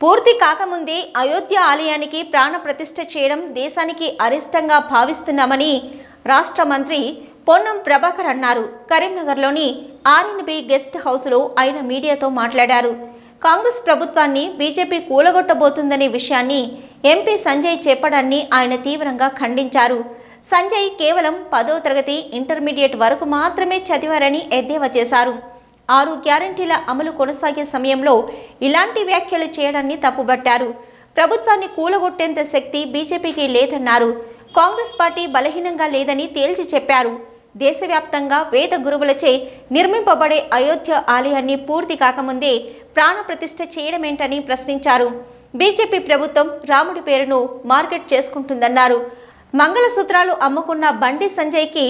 పూర్తి కాకముందే అయోధ్య ఆలయానికి ప్రాణ ప్రతిష్ఠ చేయడం దేశానికి అరిష్టంగా భావిస్తున్నామని రాష్ట్ర మంత్రి పొన్నం ప్రభాకర్ అన్నారు. కరీంనగర్లోని ఆర్ఎన్బి గెస్ట్ హౌస్లో ఆయన మీడియాతో మాట్లాడారు. కాంగ్రెస్ ప్రభుత్వాన్ని బీజేపీ కూలగొట్టబోతుందనే విషయాన్ని ఎంపీ సంజయ్ చెప్పడాన్ని ఆయన తీవ్రంగా ఖండించారు. సంజయ్ కేవలం పదో తరగతి ఇంటర్మీడియట్ వరకు మాత్రమే చదివారని ఎద్దేవా చేశారు. ఆరు గ్యారంటీల అమలు కొనసాగే సమయంలో ఇలాంటి వ్యాఖ్యలు చేయడాన్ని తప్పుబట్టారు. ప్రభుత్వాన్ని కూలగొట్టేంత శక్తి బీజేపీకి లేదన్నారు. కాంగ్రెస్ పార్టీ బలహీనంగా లేదని తేల్చి చెప్పారు. దేశవ్యాప్తంగా వేద గురువులచే నిర్మింపబడే అయోధ్య ఆలయాన్ని పూర్తి కాకముందే ప్రాణప్రతిష్ఠ చేయడమేంటని ప్రశ్నించారు. బీజేపీ ప్రభుత్వం రాముడి పేరును మార్కెట్ చేసుకుంటుందన్నారు. మంగళసూత్రాలు అమ్ముకున్న బండి సంజయ్కి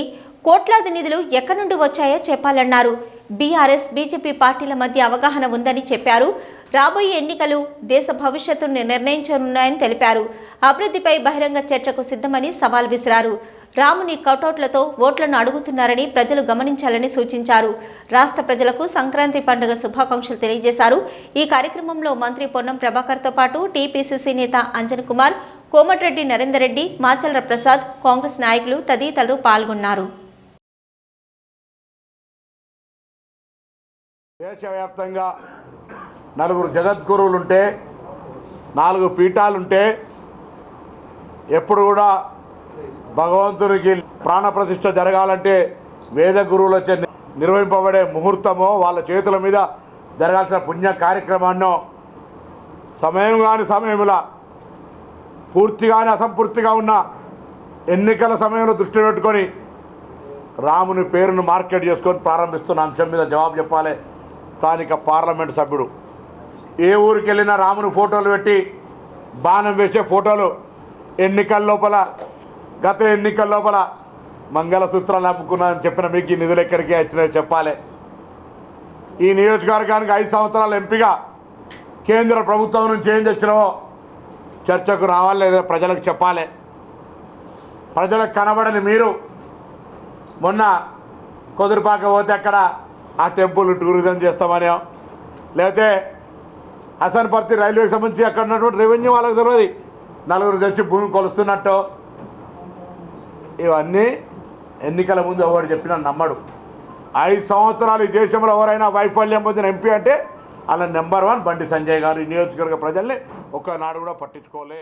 కోట్లాది నిధులు ఎక్కడి నుండి వచ్చాయో చెప్పాలన్నారు. బీఆర్ఎస్ బీజేపీ పార్టీల మధ్య అవగాహన ఉందని చెప్పారు. రాబోయే ఎన్నికలు దేశ భవిష్యత్తును నిర్ణయించనున్నాయని తెలిపారు. అభివృద్ధిపై బహిరంగ చర్చకు సిద్ధమని సవాల్ విసిరారు. రాముని కటౌట్లతో ఓట్లను అడుగుతున్నారని ప్రజలు గమనించాలని సూచించారు. రాష్ట్ర ప్రజలకు సంక్రాంతి పండుగ శుభాకాంక్షలు తెలియజేశారు. ఈ కార్యక్రమంలో మంత్రి పొన్నం ప్రభాకర్తో పాటు టీపీసీసీ నేత అంజన్ కుమార్ కోమటిరెడ్డి నరేందర్ రెడ్డి మాచల్ర ప్రసాద్ కాంగ్రెస్ నాయకులు తదితరులు పాల్గొన్నారు. దేశవ్యాప్తంగా నలుగురు జగద్గురువులుంటే నాలుగు పీఠాలుంటే ఎప్పుడు కూడా భగవంతునికి ప్రాణప్రతిష్ఠ జరగాలంటే వేద గురువులచే నిర్వహింపబడే ముహూర్తమో వాళ్ళ చేతుల మీద జరగాల్సిన పుణ్య కార్యక్రమాన్నో సమయం కాని సమయంలో పూర్తిగానే అసంపూర్తిగా ఉన్న ఎన్నికల సమయంలో దృష్టి పెట్టుకొని రాముని పేరును మార్కెట్ చేసుకొని ప్రారంభిస్తున్న అంశం మీద జవాబు చెప్పాలి. స్థానిక పార్లమెంట్ సభ్యుడు. ఏ ఊరికి వెళ్ళినా రాముని ఫోటోలు పెట్టి బాణం వేసే ఫోటోలు ఎన్నికల లోపల గత ఎన్నికల లోపల మంగళసూత్రాలు అమ్ముకున్నానని చెప్పిన మీకు ఈ నిధులు ఎక్కడికి వచ్చినాయో చెప్పాలి. ఈ నియోజకవర్గానికి ఐదు సంవత్సరాల ఎంపీగా కేంద్ర ప్రభుత్వం నుంచి ఏం తెచ్చినావో చర్చకు రావాలి లేదా ప్రజలకు చెప్పాలి. ప్రజలకు కనబడని మీరు మొన్న కొదురుపాక పోతే అక్కడ ఆ టెంపుల్ టూరిజం చేస్తామని. లేకపోతే హసన్పర్తి రైల్వేకి సంబంధించి అక్కడ ఉన్నటువంటి రెవెన్యూ వాళ్ళకి తెలియదు నలుగురు తెచ్చి భూమి కొలుస్తున్నట్టు. ఇవన్నీ ఎన్నికల ముందు ఎవరు చెప్పినా నమ్మడు. ఐదు సంవత్సరాలు ఈ దేశంలో ఎవరైనా వైఫల్యం పొందిన ఎంపీ అంటే అలా నెంబర్ వన్ బండి సంజయ్ గారు. ఈ నియోజకవర్గ ప్రజల్ని ఒక్కనాడు కూడా పట్టించుకోలే.